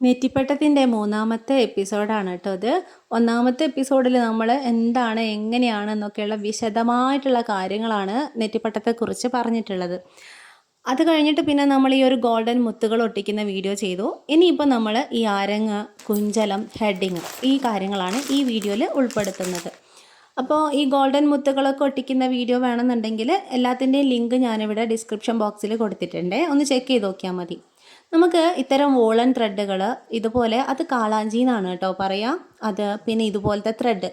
നെറ്റിപ്പട്ടത്തിന്റെ മൂന്നാമത്തെ എപ്പിസോഡാണ് കേട്ടോ അത് ഒന്നാമത്തെ എപ്പിസോഡിൽ നമ്മൾ എന്താണ് എങ്ങനെയാണ് എന്നൊക്കെയുള്ള വിശദമായിട്ടുള്ള കാര്യങ്ങളാണ് നെറ്റിപ്പട്ടത്തെക്കുറിച്ച് പറഞ്ഞിട്ടുള്ളത്. അത് കഴിഞ്ഞിട്ട് പിന്നെ നമ്മൾ ഈ ഒരു ഗോൾഡൻ മുത്തുകൾ ഒട്ടിക്കുന്ന വീഡിയോ ചെയ്തു. ഇനിയിപ്പോൾ നമ്മൾ ഈ ആരങ്ങ് കുഞ്ചലം ഹെഡിങ് ഈ കാര്യങ്ങളാണ് ഈ വീഡിയോയിൽ ഉൾപ്പെടുത്തുന്നത്. അപ്പോൾ ഈ ഗോൾഡൻ മുത്തുകളൊക്കെ ഒട്ടിക്കുന്ന വീഡിയോ വേണമെന്നുണ്ടെങ്കിൽ എല്ലാത്തിന്റെയും ലിങ്ക് ഞാനിവിടെ ഡിസ്ക്രിപ്ഷൻ ബോക്സിൽ കൊടുത്തിട്ടുണ്ട്. ഒന്ന് ചെക്ക് ചെയ്ത് നോക്കിയാൽ മതി. നമുക്ക് ഇത്തരം വോളൻ ത്രെഡുകൾ ഇതുപോലെ അത് കാളാഞ്ചി എന്നാണ് കേട്ടോ പറയാം. അത് പിന്നെ ഇതുപോലത്തെ ത്രെഡ്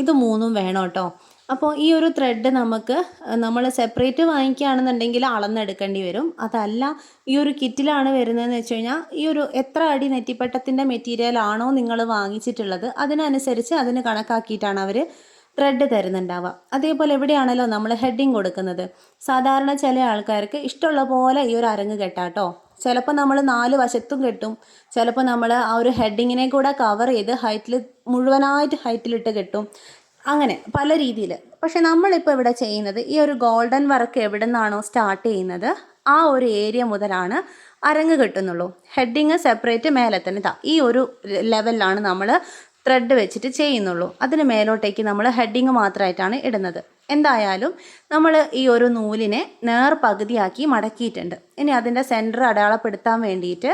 ഇത് മൂന്നും വേണം കേട്ടോ. അപ്പോൾ ഈ ഒരു ത്രെഡ് നമുക്ക് നമ്മൾ സെപ്പറേറ്റ് വാങ്ങിക്കുകയാണെന്നുണ്ടെങ്കിൽ അളന്നെടുക്കേണ്ടി വരും. അതല്ല ഈ ഒരു കിറ്റിലാണ് വരുന്നതെന്ന് വെച്ച് കഴിഞ്ഞാൽ ഈ ഒരു എത്ര അടി നെറ്റിപ്പട്ടത്തിന്റെ മെറ്റീരിയൽ ആണോ നിങ്ങൾ വാങ്ങിച്ചിട്ടുള്ളത് അതിനനുസരിച്ച് അതിന് കണക്കാക്കിയിട്ടാണ് അവർ ത്രെഡ് തരുന്നുണ്ടാവുക. അതേപോലെ എവിടെയാണല്ലോ നമ്മൾ ഹെഡിങ് കൊടുക്കുന്നത്. സാധാരണ ചില ആൾക്കാർക്ക് ഇഷ്ടമുള്ള പോലെ ഈ ഒരു അരങ്ങ് കെട്ടാട്ടോ ചിലപ്പോൾ നമ്മൾ നാല് വശത്തും കെട്ടും. ചിലപ്പോൾ നമ്മൾ ആ ഒരു ഹെഡിങ്ങിനെ കൂടെ കവർ ചെയ്ത് ഹൈറ്റിൽ മുഴുവനായിട്ട് ഹൈറ്റിലിട്ട് കെട്ടും. അങ്ങനെ പല രീതിയിൽ പക്ഷെ നമ്മളിപ്പോൾ ഇവിടെ ചെയ്യുന്നത് ഈ ഒരു ഗോൾഡൻ വർക്ക് എവിടെ നിന്നാണോ സ്റ്റാർട്ട് ചെയ്യുന്നത്? ആ ഒരു ഏരിയ മുതലാണ് അരങ്ങ് കെട്ടുന്നുള്ളൂ. ഹെഡിങ് സെപ്പറേറ്റ് മേലെ തന്നെ. ഈ ഒരു ലെവലിലാണ് നമ്മൾ ത്രെഡ് വെച്ചിട്ട് ചെയ്യുന്നുള്ളൂ. അതിന് മേലോട്ടേക്ക് നമ്മൾ ഹെഡിങ് മാത്രമായിട്ടാണ് ഇടുന്നത്. എന്തായാലും നമ്മൾ ഈ ഒരു നൂലിനെ നേർ പകുതിയാക്കി മടക്കിയിട്ടുണ്ട്. ഇനി അതിന്റെ സെന്റർ അടയാളപ്പെടുത്താൻ വേണ്ടിയിട്ട്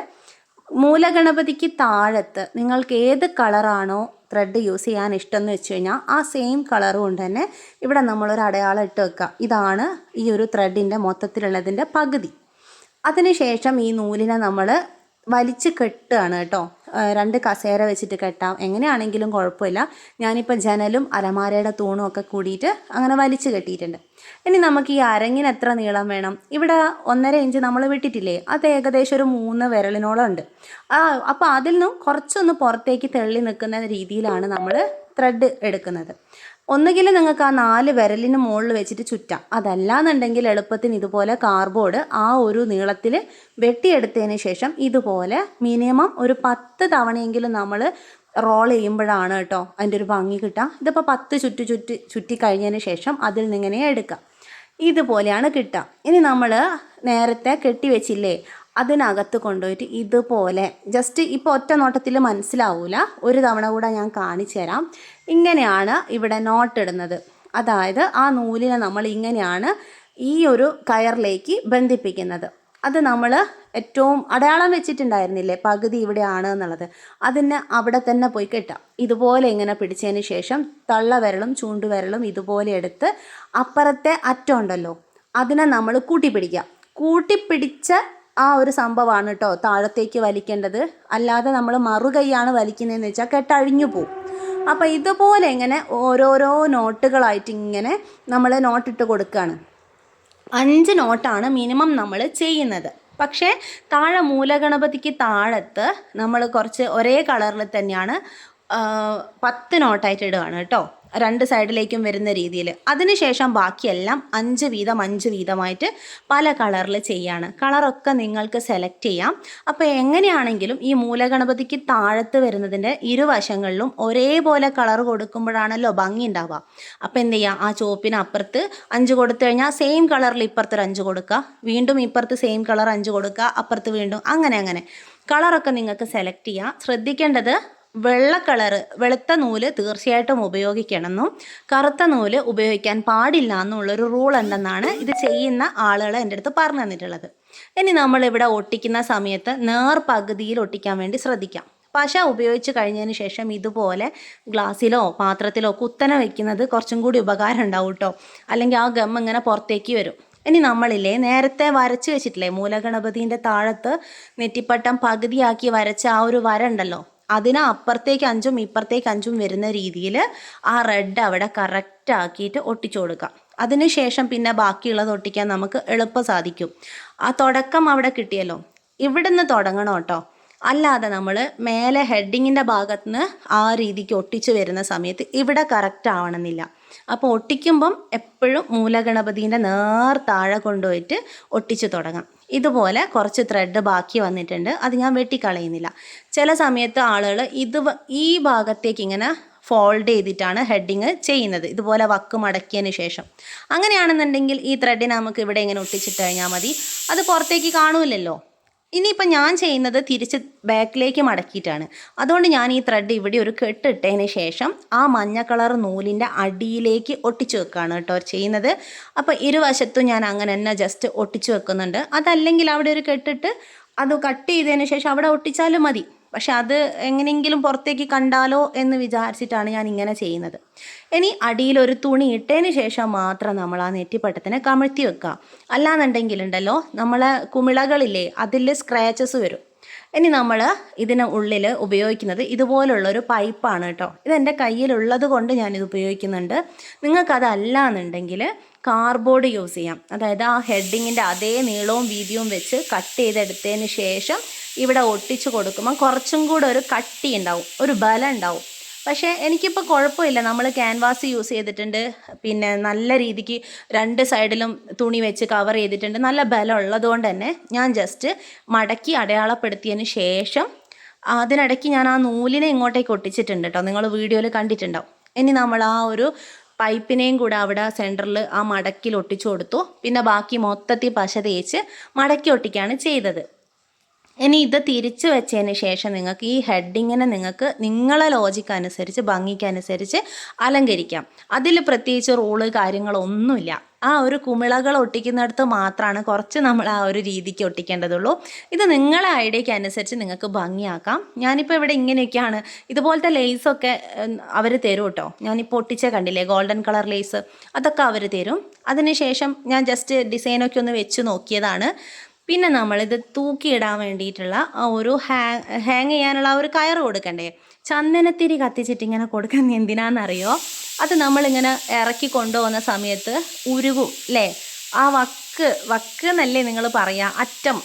മൂലഗണപതിക്ക് താഴത്ത് നിങ്ങൾക്ക് ഏത് കളറാണോ ത്രെഡ് യൂസ് ചെയ്യാൻ ഇഷ്ടം എന്ന് വെച്ച് കഴിഞ്ഞാൽ ആ സെയിം കളർ കൊണ്ട് തന്നെ ഇവിടെ നമ്മളൊരു അടയാളം ഇട്ട് വെക്കുക ഇതാണ് ഈ ഒരു ത്രെഡിന്റെ മൊത്തത്തിലുള്ളതിന്റെ പകുതി. അതിനുശേഷം ഈ നൂലിനെ നമ്മൾ വലിച്ച് കെട്ടുകയാണ് കേട്ടോ. രണ്ട് കസേര വെച്ചിട്ട് കെട്ടാം. എങ്ങനെയാണെങ്കിലും കുഴപ്പമില്ല. ഞാനിപ്പോൾ ജനലും അലമാരയുടെ തൂണും ഒക്കെ കൂടിയിട്ട് അങ്ങനെ വലിച്ചു കെട്ടിയിട്ടുണ്ട്. ഇനി നമുക്ക് ഈ അരങ്ങിന് എത്ര നീളം വേണം? ഇവിടെ ഒന്നര ഇഞ്ച് നമ്മൾ വിട്ടിട്ടില്ലേ? അത് ഏകദേശം ഒരു മൂന്ന് വിരലിനോളം ഉണ്ട്. ആ അപ്പോൾ അതിൽ നിന്നും കുറച്ചൊന്ന് പുറത്തേക്ക് തള്ളി നിൽക്കുന്ന രീതിയിലാണ് നമ്മൾ ത്രെഡ് എടുക്കുന്നത്. ഒന്നുകിൽ നിങ്ങൾക്ക് ആ നാല് വിരലിന് മുകളിൽ വെച്ചിട്ട് ചുറ്റാം. അതല്ലാന്നുണ്ടെങ്കിൽ എളുപ്പത്തിന് ഇതുപോലെ കാർബോർഡ് ആ ഒരു നീളത്തിൽ വെട്ടിയെടുത്തതിന് ശേഷം ഇതുപോലെ മിനിമം ഒരു പത്ത് തവണയെങ്കിലും നമ്മൾ റോൾ ചെയ്യുമ്പോഴാണ് കേട്ടോ അതിന്റെ ഒരു ഭംഗി കിട്ടുക. ഇതിപ്പോൾ പത്ത് ചുറ്റി ചുറ്റി ചുറ്റി കഴിഞ്ഞതിന് ശേഷം അതിൽ നിന്നിങ്ങനെ എടുക്കാം ഇതുപോലെയാണ് കിട്ടുക. ഇനി നമ്മൾ നേരത്തെ കെട്ടി വെച്ചില്ലേ അതിനകത്ത് കൊണ്ടുപോയിട്ട് ഇതുപോലെ ജസ്റ്റ് ഇപ്പോൾ ഒറ്റ നോട്ടത്തിൽ മനസ്സിലാവൂല. ഒരു തവണ കൂടെ ഞാൻ കാണിച്ചു തരാം. ഇങ്ങനെയാണ് ഇവിടെ നോട്ടിടുന്നത് അതായത് ആ നൂലിനെ നമ്മൾ ഇങ്ങനെയാണ് ഈ ഒരു കയറിലേക്ക് ബന്ധിപ്പിക്കുന്നത്. അത് നമ്മൾ ഏറ്റവും അടയാളം വെച്ചിട്ടുണ്ടായിരുന്നില്ലേ? പകുതി ഇവിടെയാണ് എന്നുള്ളത്. അതിന് അവിടെ തന്നെ പോയി കെട്ടാം. ഇതുപോലെ ഇങ്ങനെ പിടിച്ചതിന് ശേഷം തള്ള തള്ളവിരലും ചൂണ്ടുവിരലും ഇതുപോലെ എടുത്ത് അപ്പുറത്തെ അറ്റം ഉണ്ടല്ലോ അതിനെ നമ്മൾ കൂട്ടിപ്പിടിക്കാം. കൂട്ടിപ്പിടിച്ച ആ ഒരു സംഭവമാണ് കേട്ടോ താഴത്തേക്ക് വലിക്കേണ്ടത്. അല്ലാതെ നമ്മൾ മറുകൈയാണ് വലിക്കുന്നതെന്ന് വെച്ചാൽ കെട്ടഴിഞ്ഞു പോവും. അപ്പോൾ ഇതുപോലെ ഇങ്ങനെ ഓരോരോ നോട്ടുകളായിട്ട് ഇങ്ങനെ നമ്മൾ നോട്ടിട്ട് കൊടുക്കുകയാണ് അഞ്ച് നോട്ടാണ് മിനിമം നമ്മൾ ചെയ്യുന്നത്. പക്ഷേ താഴെ മൂലഗണപതിക്ക് താഴത്ത് നമ്മൾ കുറച്ച് ഒരേ കളറിൽ തന്നെയാണ് പത്ത് നോട്ടായിട്ട് ഇടുകയാണ് കേട്ടോ രണ്ട് സൈഡിലേക്കും വരുന്ന രീതിയിൽ. അതിനുശേഷം ബാക്കിയെല്ലാം അഞ്ച് വീതം അഞ്ച് വീതമായിട്ട് പല കളറിൽ ചെയ്യാണ്. കളറൊക്കെ നിങ്ങൾക്ക് സെലക്ട് ചെയ്യാം. അപ്പോൾ എങ്ങനെയാണെങ്കിലും ഈ മൂലഗണപതിക്ക് താഴത്ത് വരുന്നതിന്റെ ഇരുവശങ്ങളിലും ഒരേപോലെ കളർ കൊടുക്കുമ്പോഴാണല്ലോ ഭംഗി ഉണ്ടാവുക. അപ്പോൾ എന്ത് ചെയ്യുക? ആ ചുവപ്പിന് അപ്പുറത്ത് അഞ്ച് കൊടുത്തു കഴിഞ്ഞാൽ സെയിം കളറിൽ ഇപ്പുറത്തൊരു അഞ്ച് കൊടുക്കുക. വീണ്ടും ഇപ്പുറത്ത് സെയിം കളർ അഞ്ച് കൊടുക്കുക. അപ്പുറത്ത് വീണ്ടും അങ്ങനെ അങ്ങനെ. കളറൊക്കെ നിങ്ങൾക്ക് സെലക്ട് ചെയ്യാം. ശ്രദ്ധിക്കേണ്ടത് വെള്ള കളറ് വെളുത്ത നൂൽ തീർച്ചയായിട്ടും ഉപയോഗിക്കണമെന്നും കറുത്ത നൂൽ ഉപയോഗിക്കാൻ പാടില്ല എന്നുള്ളൊരു റൂൾ ഉണ്ടെന്നാണ് ഇത് ചെയ്യുന്ന ആളുകൾ എന്റെ അടുത്ത് പറഞ്ഞു തന്നിട്ടുള്ളത്. ഇനി നമ്മളിവിടെ ഒട്ടിക്കുന്ന സമയത്ത് നേർ പകുതിയിൽ ഒട്ടിക്കാൻ വേണ്ടി ശ്രദ്ധിക്കാം. പശ ഉപയോഗിച്ച് കഴിഞ്ഞതിന് ശേഷം ഇതുപോലെ ഗ്ലാസ്സിലോ പാത്രത്തിലോ കുത്തന വെക്കുന്നത് കുറച്ചും കൂടി ഉപകാരം ഉണ്ടാവും കേട്ടോ അല്ലെങ്കിൽ ആ ഗം ഇങ്ങനെ പുറത്തേക്ക് വരും. ഇനി നമ്മളില്ലേ നേരത്തെ വരച്ച് വെച്ചിട്ടില്ലേ മൂലഗണപതിന്റെ താഴത്ത് നെറ്റിപ്പട്ടം പകുതിയാക്കി വരച്ച ആ ഒരു വര ഉണ്ടല്ലോ? അതിന് അപ്പുറത്തേക്ക് അഞ്ചും ഇപ്പുറത്തേക്ക് അഞ്ചും വരുന്ന രീതിയിൽ ആ റെഡ് അവിടെ കറക്റ്റ് ആക്കിയിട്ട് ഒട്ടിച്ചു കൊടുക്കാം. അതിനുശേഷം പിന്നെ ബാക്കിയുള്ളത് ഒട്ടിക്കാൻ നമുക്ക് എളുപ്പം സാധിക്കും. ആ തുടക്കം അവിടെ കിട്ടിയല്ലോ. ഇവിടുന്ന് തുടങ്ങണം കേട്ടോ. അല്ലാതെ നമ്മൾ മേലെ ഹെഡിങ്ങിന്റെ ഭാഗത്ത് നിന്ന് ആ രീതിക്ക് ഒട്ടിച്ചു വരുന്ന സമയത്ത് ഇവിടെ കറക്റ്റ് ആവണമെന്നില്ല. അപ്പോൾ ഒട്ടിക്കുമ്പം എപ്പോഴും മൂലഗണപതിന്റെ നേർ താഴെ കൊണ്ടുപോയിട്ട് ഒട്ടിച്ചു തുടങ്ങാം. ഇതുപോലെ കുറച്ച് ത്രെഡ് ബാക്കി വന്നിട്ടുണ്ട്. അത് ഞാൻ വെട്ടിക്കളയുന്നില്ല. ചില സമയത്ത് ആളുകൾ ഇത് ഈ ഭാഗത്തേക്ക് ഇങ്ങനെ ഫോൾഡ് ചെയ്തിട്ടാണ് ഹെഡിങ് ചെയ്യുന്നത്. ഇതുപോലെ വക്ക് മടക്കിയതിന് ശേഷം. അങ്ങനെയാണെന്നുണ്ടെങ്കിൽ ഈ ത്രെഡിനെ നമുക്ക് ഇവിടെ ഇങ്ങനെ ഒട്ടിച്ചിട്ട് കഴിഞ്ഞാൽ മതി. അത് പുറത്തേക്ക് കാണൂലല്ലോ. ഇനിയിപ്പോൾ ഞാൻ ചെയ്യുന്നത് തിരിച്ച് ബാക്കിലേക്ക് മടക്കിയിട്ടാണ്. അതുകൊണ്ട് ഞാൻ ഈ ത്രെഡ് ഇവിടെ ഒരു കെട്ടിട്ടതിന് ശേഷം ആ മഞ്ഞ കളർ നൂലിന്റെ അടിയിലേക്ക് ഒട്ടിച്ചു വെക്കുകയാണ് കേട്ടോ ചെയ്യുന്നത്. അപ്പോൾ ഇരുവശത്തും ഞാൻ അങ്ങനെ തന്നെ ജസ്റ്റ് ഒട്ടിച്ചു വെക്കുന്നുണ്ട്. അതല്ലെങ്കിൽ അവിടെ ഒരു കെട്ടിട്ട് അത് കട്ട് ചെയ്തതിന് ശേഷം അവിടെ ഒട്ടിച്ചാലും മതി. പക്ഷെ അത് എങ്ങനെയെങ്കിലും പുറത്തേക്ക് കണ്ടാലോ എന്ന് വിചാരിച്ചിട്ടാണ് ഞാൻ ഇങ്ങനെ ചെയ്യുന്നത്. ഇനി അടിയിൽ ഒരു തുണി ഇട്ടതിന് ശേഷം മാത്രം നമ്മൾ ആ നെറ്റിപ്പട്ടത്തിനെ കമഴ്ത്തി വെക്കുക. അല്ലാന്നുണ്ടെങ്കിലുണ്ടല്ലോ നമ്മളെ കുമിളകളില്ലേ അതിൽ സ്ക്രാച്ചസ് വരും. ഇനി നമ്മൾ ഇതിന് ഉള്ളിൽ ഉപയോഗിക്കുന്നത് ഇതുപോലുള്ളൊരു പൈപ്പാണ് കേട്ടോ. ഇതെന്റെ കയ്യിലുള്ളത് കൊണ്ട് ഞാനിത് ഉപയോഗിക്കുന്നുണ്ട്. നിങ്ങൾക്കതല്ല എന്നുണ്ടെങ്കിൽ കാർബോർഡ് യൂസ് ചെയ്യാം. അതായത് ആ ഹെഡിങ്ങിന്റെ അതേ നീളവും വീതിയും വെച്ച് കട്ട് ചെയ്തെടുത്തതിന് ശേഷം ഇവിടെ ഒട്ടിച്ചു കൊടുക്കുമ്പോൾ കുറച്ചും കൂടെ ഒരു കട്ടി ഉണ്ടാവും ഒരു ബലം ഉണ്ടാവും. പക്ഷേ എനിക്കിപ്പോൾ കുഴപ്പമില്ല. നമ്മൾ ക്യാൻവാസ് യൂസ് ചെയ്തിട്ടുണ്ട്. പിന്നെ നല്ല രീതിക്ക് രണ്ട് സൈഡിലും തുണി വെച്ച് കവർ ചെയ്തിട്ടുണ്ട്. നല്ല ബലം ഉള്ളതുകൊണ്ട് തന്നെ ഞാൻ ജസ്റ്റ് മടക്കി അടയാളപ്പെടുത്തിയതിന് ശേഷം അതിനിടയ്ക്ക് ഞാൻ ആ നൂലിനെ ഇങ്ങോട്ടേക്ക് ഒട്ടിച്ചിട്ടുണ്ട് കേട്ടോ നിങ്ങൾ വീഡിയോയിൽ കണ്ടിട്ടുണ്ടാവും. ഇനി നമ്മൾ ആ ഒരു പൈപ്പിനെയും കൂടെ അവിടെ സെന്ററിൽ ആ മടക്കിൽ ഒട്ടിച്ചു കൊടുത്തു. പിന്നെ ബാക്കി മൊത്തത്തിൽ പശ തേച്ച് മടക്കി ഒട്ടിക്കുകയാണ് ചെയ്തത്. ഇനി ഇത് തിരിച്ചു വെച്ചതിന് ശേഷം നിങ്ങൾക്ക് ഈ ഹെഡിങ്ങിനെ നിങ്ങൾക്ക് നിങ്ങളെ ലോജിക്ക് അനുസരിച്ച് ഭംഗിക്കനുസരിച്ച് അലങ്കരിക്കാം. അതിൽ പ്രത്യേകിച്ച് റൂൾ കാര്യങ്ങളൊന്നുമില്ല. ആ ഒരു കുമിളകൾ ഒട്ടിക്കുന്നിടത്ത് മാത്രമാണ് കുറച്ച് നമ്മൾ ആ ഒരു രീതിക്ക് ഒട്ടിക്കേണ്ടതുള്ളൂ. ഇത് നിങ്ങളെ ഐഡിയയ്ക്ക് അനുസരിച്ച് നിങ്ങൾക്ക് ഭംഗിയാക്കാം. ഞാനിപ്പോൾ ഇവിടെ ഇങ്ങനെയൊക്കെയാണ്. ഇതുപോലത്തെ ലേസൊക്കെ അവർ തരും കേട്ടോ ഞാനിപ്പോൾ ഒട്ടിച്ച കണ്ടില്ലേ ഗോൾഡൻ കളർ ലേസ് അതൊക്കെ അവർ തരും. അതിനുശേഷം ഞാൻ ജസ്റ്റ് ഡിസൈനൊക്കെ ഒന്ന് വെച്ച് നോക്കിയതാണ്. പിന്നെ നമ്മളിത് തൂക്കിയിടാൻ വേണ്ടിയിട്ടുള്ള ആ ഒരു ഹാങ് ഹാങ് ചെയ്യാനുള്ള ആ ഒരു കയർ കൊടുക്കണ്ടേ? ചന്ദനത്തിരി കത്തിച്ചിട്ട് ഇങ്ങനെ കൊടുക്കുന്നത് എന്തിനാണെന്നറിയോ അത് നമ്മളിങ്ങനെ ഇറക്കി കൊണ്ടുപോകുന്ന സമയത്ത് ഉരുകും അല്ലേ ആ വക്ക് വക്ക് എന്നല്ലേ നിങ്ങൾ പറയുക അറ്റം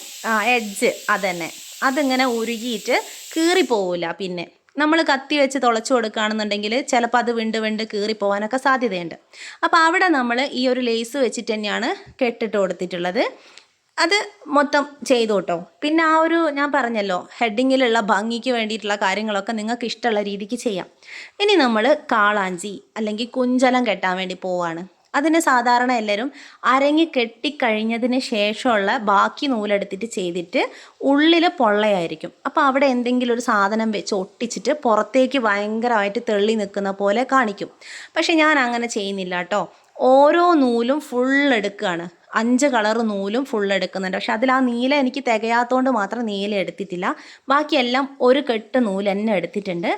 എഡ്ജ് അതന്നെ. അതിങ്ങനെ ഉരുകിയിട്ട് കീറിപ്പോവില്ല പിന്നെ. നമ്മൾ കത്തി വെച്ച് തുളച്ചു കൊടുക്കുകയാണെന്നുണ്ടെങ്കിൽ ചിലപ്പോൾ അത് വിണ്ട് വിണ്ട് കീറിപ്പോവാനൊക്കെ സാധ്യതയുണ്ട്. അപ്പോൾ അവിടെ നമ്മൾ ഈ ഒരു ലേസ് വെച്ചിട്ട് തന്നെയാണ് കെട്ടിട്ട് കൊടുത്തിട്ടുള്ളത്. അത് മൊത്തം ചെയ്തു കേട്ടോ. പിന്നെ ആ ഒരു ഞാൻ പറഞ്ഞല്ലോ ഹെഡിങ്ങിലുള്ള ഭംഗിക്ക് വേണ്ടിയിട്ടുള്ള കാര്യങ്ങളൊക്കെ നിങ്ങൾക്ക് ഇഷ്ടമുള്ള രീതിക്ക് ചെയ്യാം. ഇനി നമ്മൾ കാളാഞ്ചി അല്ലെങ്കിൽ കുഞ്ചലം കെട്ടാൻ വേണ്ടി പോവാണ്. അതിന് സാധാരണ എല്ലാവരും അരങ്ങി കെട്ടിക്കഴിഞ്ഞതിന് ശേഷമുള്ള ബാക്കി നൂലെടുത്തിട്ട് ചെയ്തിട്ട് ഉള്ളിൽ പൊള്ളയായിരിക്കും. അപ്പോൾ അവിടെ എന്തെങ്കിലും ഒരു സാധനം വെച്ച് ഒട്ടിച്ചിട്ട് പുറത്തേക്ക് ഭയങ്കരമായിട്ട് തെള്ളി നിൽക്കുന്ന പോലെ കാണിക്കും. പക്ഷെ ഞാൻ അങ്ങനെ ചെയ്യുന്നില്ല കേട്ടോ. ഓരോ നൂലും ഫുൾ എടുക്കുകയാണ്. അഞ്ച് കളർ നൂലും ഫുൾ എടുക്കുന്നുണ്ട്. പക്ഷെ അതിൽ ആ നീല എനിക്ക് തികയാത്തതുകൊണ്ട് മാത്രം നീല എടുത്തിട്ടില്ല. ബാക്കിയെല്ലാം ഒരു കെട്ട് നൂൽ തന്നെ എടുത്തിട്ടുണ്ട്.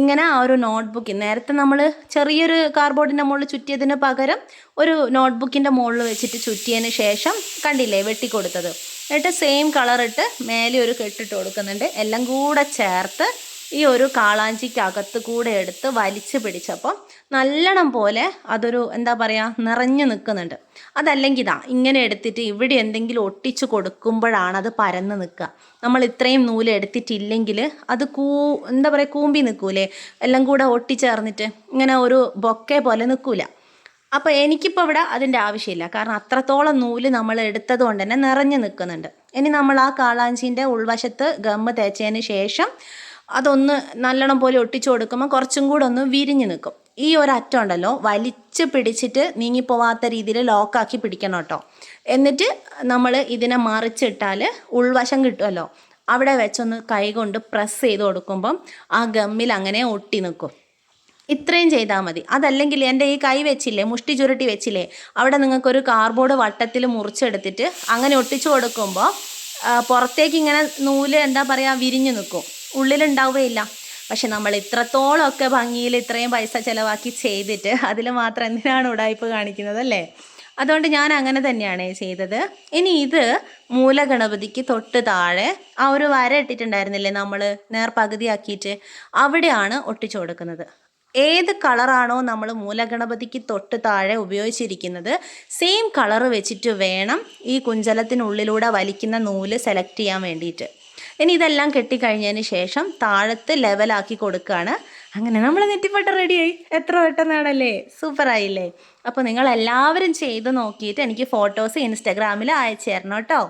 ഇങ്ങനെ ആ ഒരു നോട്ട്ബുക്ക് നേരത്തെ നമ്മൾ ചെറിയൊരു കാർഡ്ബോർഡിന്റെ മുകളിൽ ചുറ്റിയതിന് പകരം ഒരു നോട്ട്ബുക്കിന്റെ മുകളിൽ വെച്ചിട്ട് ചുറ്റിയതിന് ശേഷം കണ്ടില്ലേ വെട്ടിക്കൊടുത്തത്. എന്നിട്ട് സെയിം കളറിട്ട് മേലെ ഒരു കെട്ടിട്ട് കൊടുക്കുന്നുണ്ട്. എല്ലാം കൂടെ ചേർത്ത് ഈ ഒരു കാളാഞ്ചിക്കകത്ത് കൂടെ എടുത്ത് വലിച്ചു പിടിച്ചപ്പോൾ നല്ലോണം പോലെ അതൊരു എന്താ പറയുക നിറഞ്ഞു നിൽക്കുന്നുണ്ട്. അതല്ലെങ്കിൽ ഇതാ ഇങ്ങനെ എടുത്തിട്ട് ഇവിടെ എന്തെങ്കിലും ഒട്ടിച്ചു കൊടുക്കുമ്പോഴാണ് അത് പരന്ന് നിൽക്കുക. നമ്മൾ ഇത്രയും നൂൽ എടുത്തിട്ടില്ലെങ്കിൽ അത് കൂ എന്താ പറയുക കൂമ്പി നിൽക്കൂലേ? എല്ലാം കൂടെ ഒട്ടിച്ചേർന്നിട്ട് ഇങ്ങനെ ഒരു ബൊക്കെ പോലെ നിൽക്കൂല. അപ്പോൾ എനിക്കിപ്പോൾ ഇവിടെ അതിന്റെ ആവശ്യമില്ല. കാരണം അത്രത്തോളം നൂൽ നമ്മൾ എടുത്തത് കൊണ്ട് തന്നെ നിറഞ്ഞു നിൽക്കുന്നുണ്ട്. ഇനി നമ്മൾ ആ കാളാഞ്ചിന്റെ ഉൾവശത്ത് ഗമ്മ് തേച്ചതിന് ശേഷം അതൊന്ന് നല്ലോണം പോലെ ഒട്ടിച്ചു കൊടുക്കുമ്പോൾ കുറച്ചും കൂടെ ഒന്ന് വിരിഞ്ഞു നിൽക്കും. ഈ ഒരു അറ്റം ഉണ്ടല്ലോ വലിച്ചു പിടിച്ചിട്ട് നീങ്ങിപ്പോവാത്ത രീതിയിൽ ലോക്കാക്കി പിടിക്കണം കേട്ടോ. എന്നിട്ട് നമ്മൾ ഇതിനെ മറിച്ചിട്ടാൽ ഉൾവശം കിട്ടുമല്ലോ. അവിടെ വെച്ചൊന്ന് കൈ കൊണ്ട് പ്രസ് ചെയ്ത് കൊടുക്കുമ്പം ആ ഗമ്മിൽ അങ്ങനെ ഒട്ടി നിൽക്കും. ഇത്രയും ചെയ്താൽ മതി. അതല്ലെങ്കിൽ എന്റെ ഈ കൈ വെച്ചില്ലേ മുഷ്ടി ചുരുട്ടി വെച്ചില്ലേ അവിടെ നിങ്ങൾക്കൊരു കാർബോർഡ് വട്ടത്തിൽ മുറിച്ചെടുത്തിട്ട് അങ്ങനെ ഒട്ടിച്ചു കൊടുക്കുമ്പോൾ പുറത്തേക്ക് ഇങ്ങനെ നൂൽ എന്താ പറയുക വിരിഞ്ഞു നിൽക്കും. ഉള്ളിലുണ്ടാവുകയില്ല. പക്ഷെ നമ്മൾ ഇത്രത്തോളം ഒക്കെ ഭംഗിയിൽ ഇത്രയും പൈസ ചിലവാക്കി ചെയ്തിട്ട് അതിൽ മാത്രം എന്തിനാണ് ഉടായ്പ കാണിക്കുന്നത് അല്ലേ? അതുകൊണ്ട് ഞാൻ അങ്ങനെ തന്നെയാണ് ചെയ്തത്. ഇനി ഇത് മൂലഗണപതിക്ക് തൊട്ട് താഴെ ആ ഒരു വര ഇട്ടിട്ടുണ്ടായിരുന്നില്ലേ നമ്മൾ നേർ പകുതിയാക്കിയിട്ട്? അവിടെയാണ് ഒട്ടിച്ചു കൊടുക്കുന്നത്. ഏത് കളറാണോ നമ്മൾ മൂലഗണപതിക്ക് തൊട്ട് താഴെ ഉപയോഗിച്ചിരിക്കുന്നത് സെയിം കളർ വെച്ചിട്ട് വേണം ഈ കുഞ്ചലത്തിനുള്ളിലൂടെ വലിക്കുന്ന നൂൽ സെലക്ട് ചെയ്യാൻ വേണ്ടിയിട്ട്. ഇനി ഇതെല്ലാം കെട്ടിക്കഴിഞ്ഞതിന് ശേഷം താഴത്ത് ലെവലാക്കി കൊടുക്കുകയാണ് അങ്ങനെ നമ്മൾ നെറ്റിപ്പട്ട റെഡിയായി എത്ര പെട്ടെന്നാണല്ലേ? സൂപ്പറായില്ലേ അപ്പോൾ നിങ്ങൾ എല്ലാവരും ചെയ്ത് നോക്കിയിട്ട് എനിക്ക് ഫോട്ടോസ് ഇൻസ്റ്റാഗ്രാമിൽ അയച്ചു തരണം കേട്ടോ